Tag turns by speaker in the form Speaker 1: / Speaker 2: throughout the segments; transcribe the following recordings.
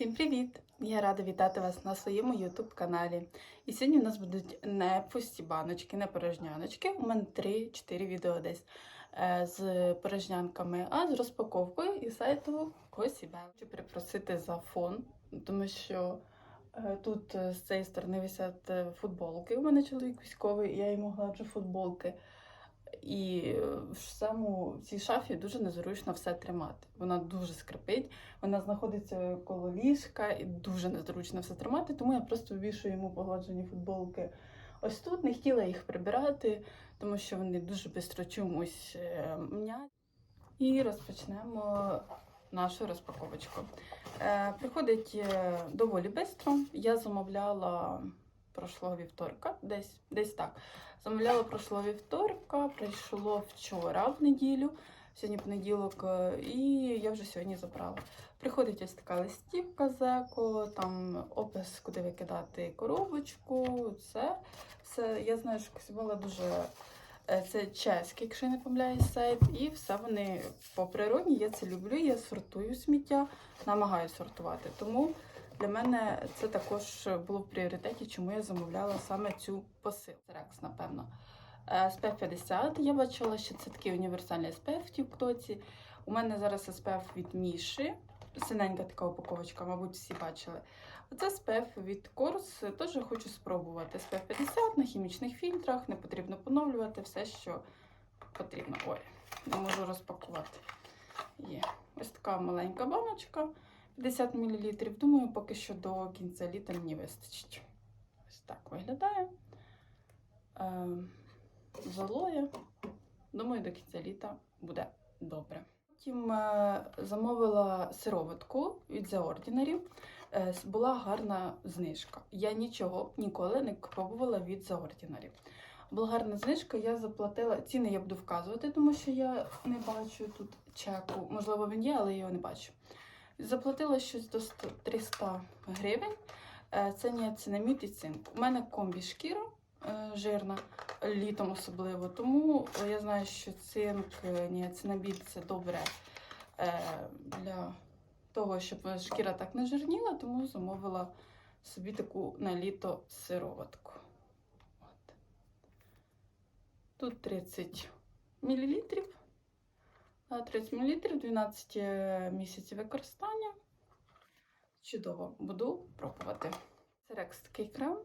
Speaker 1: Всім привіт! Я рада вітати вас на своєму YouTube каналі. І сьогодні у нас будуть не пусті баночки, не порожняночки. У мене 3-4 відео десь е, з порожнянками, а з розпаковкою і сайту Косібе. Хочу перепросити за фон, тому що е, тут е, з цієї сторони висять футболки. У мене чоловік військовий, і я йому гладжу футболки. І в саму в цій шафі дуже незручно все тримати. Вона дуже скрипить. Вона знаходиться коло ліжка і дуже незручно все тримати, тому я просто вішую йому погладжені футболки. Ось тут не хотіла їх прибирати, тому що вони дуже швидко чомусь е, мнять. І розпочнемо нашу розпаковочку. Е, приходить е, доволі швидко. Я замовляла прошлого вівторка, десь, десь так. Замовляла прошлого вівторка, прийшло вчора в неділю, сьогодні понеділок, е, і я вже сьогодні забрала. Приходить ось така листівка з еко, там опис, куди викидати коробочку. Це все. Я знаю, що Косібала дуже е, це чеський, якщо я не помиляюсь, сайт, і все вони по природі. Я це люблю. Я сортую сміття, намагаюся сортувати. Тому для мене це також було в пріоритеті, чому я замовляла саме цю посилку. Рекс, напевно. Е, SPF 50. Я бачила, що це такий універсальний SPF в Тіктоці. У мене зараз SPF від Міші. Синенька така упаковочка, мабуть, всі бачили. Оце SPF від Корс. Теж хочу спробувати. SPF 50 на хімічних фільтрах, не потрібно поновлювати все, що потрібно. Ой, не можу розпакувати. Є ось така маленька баночка. 50 мл. Думаю, поки що до кінця літа мені вистачить. Ось так виглядає. Е, Золоє. Думаю, до кінця літа буде добре. Потім е, замовила сироватку від The Ordinary. Е, була гарна знижка. Я нічого ніколи не пробувала від The Ordinary. Була гарна знижка, я заплатила. Ціни я буду вказувати, тому що я не бачу тут чеку. Можливо, він є, але я його не бачу. Заплатила щось до 300 гривень. Е, Це ніацинамід і цинк. У мене комбі шкіра е, жирна, літом особливо. Тому я знаю, що цинк, е, ніацинамід це добре для того, щоб шкіра так не жирніла, тому замовила собі таку на літо сироватку. От. Тут 30 мл. 30 мл, 12 е, місяців використання. Чудово, буду пробувати. Це рекс такий крем.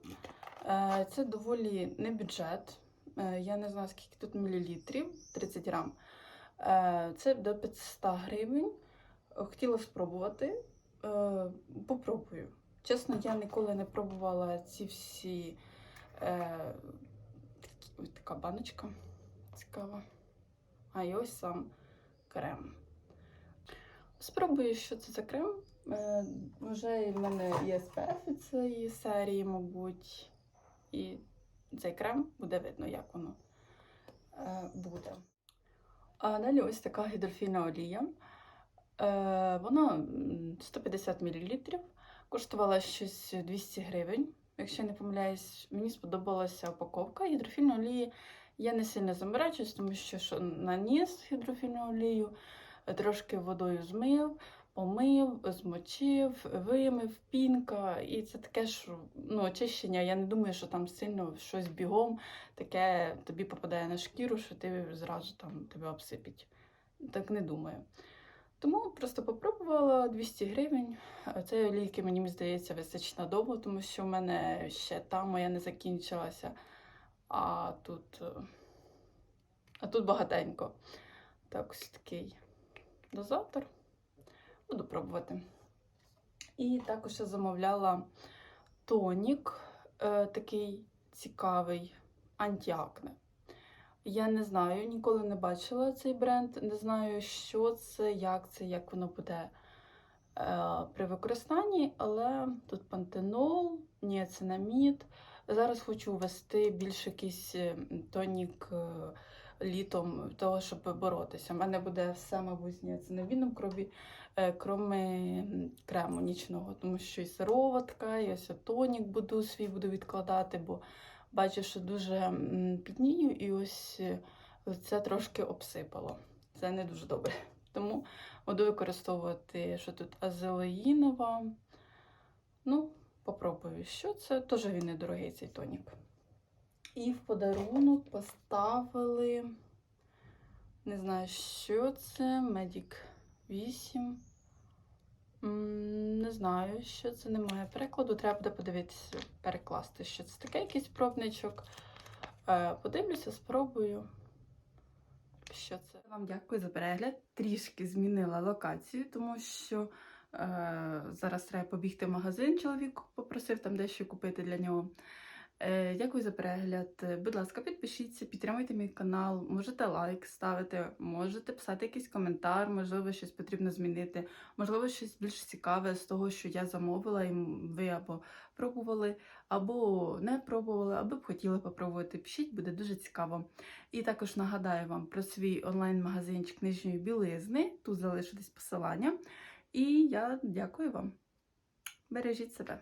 Speaker 1: Е, Це доволі не бюджет. Е, Я не знаю, скільки тут мілілітрів, 30 грам. Е, Це до 500 гривень. Хотіла спробувати. Попробую. Чесно, я ніколи не пробувала ці всі ось така баночка цікава. А і ось сам крем. Спробую, що це за крем. Е, вже в мене є SPF від цієї серії, мабуть. І цей крем буде видно, як воно е, буде. А далі ось така гідрофільна олія. Е, вона 150 мл. Коштувала щось 200 гривень. Якщо я не помиляюсь, мені сподобалася упаковка гідрофільної олії. Я не сильно заморачуюсь, тому що, що наніс гідрофільну олію, трошки водою змив, помив, змочив, вимив, пінка. І це таке ж ну, очищення. Я не думаю, що там сильно щось бігом таке тобі попадає на шкіру, що ти зразу там тебе обсипить. Так не думаю. Тому просто попробувала 200 гривень. Цієї олійки, мені здається, вистачить надовго, тому що в мене ще та моя не закінчилася. А тут, е, а тут багатенько. Так, ось такий дозатор. Буду пробувати. І також я замовляла тонік, е, такий цікавий, антіакне. Я не знаю, ніколи не бачила цей бренд, не знаю, що це, як це, як воно буде е, при використанні, але тут пантенол, ніацинамід. Зараз хочу ввести більш якийсь е, тонік е, літом, того, щоб боротися. У мене буде все, мабуть, з ніацинамідом крові, е, кроме крему нічного, тому що і сироватка, і ось тонік буду свій буду відкладати, бо бачу, що дуже м, пітнію, і ось це трошки обсипало. Це не дуже добре. Тому буду використовувати, що тут азелеїнова, Ну, попробую, що це. Теж він недорогий цей тонік. І в подарунок поставили. Не знаю, що це. Medic 8. Не знаю, що це немає перекладу. Треба буде подивитися, перекласти, що це таке, якийсь пробничок. Е, Подивлюся, спробую. Що це? Вам дякую за перегляд. Трішки змінила локацію, тому що зараз треба побігти в магазин. Чоловік попросив там дещо купити для нього. Е, дякую за перегляд. Е, Будь ласка, підпишіться, підтримуйте мій канал. Можете лайк ставити, можете писати якийсь коментар, можливо, щось потрібно змінити, можливо, щось більш цікаве з того, що я замовила, і ви або пробували, або не пробували, або б хотіли попробувати. Пишіть, буде дуже цікаво. І також нагадаю вам про свій онлайн-магазинчик нижньої білизни. Тут залишу посилання. І я дякую вам. Бережіть себе.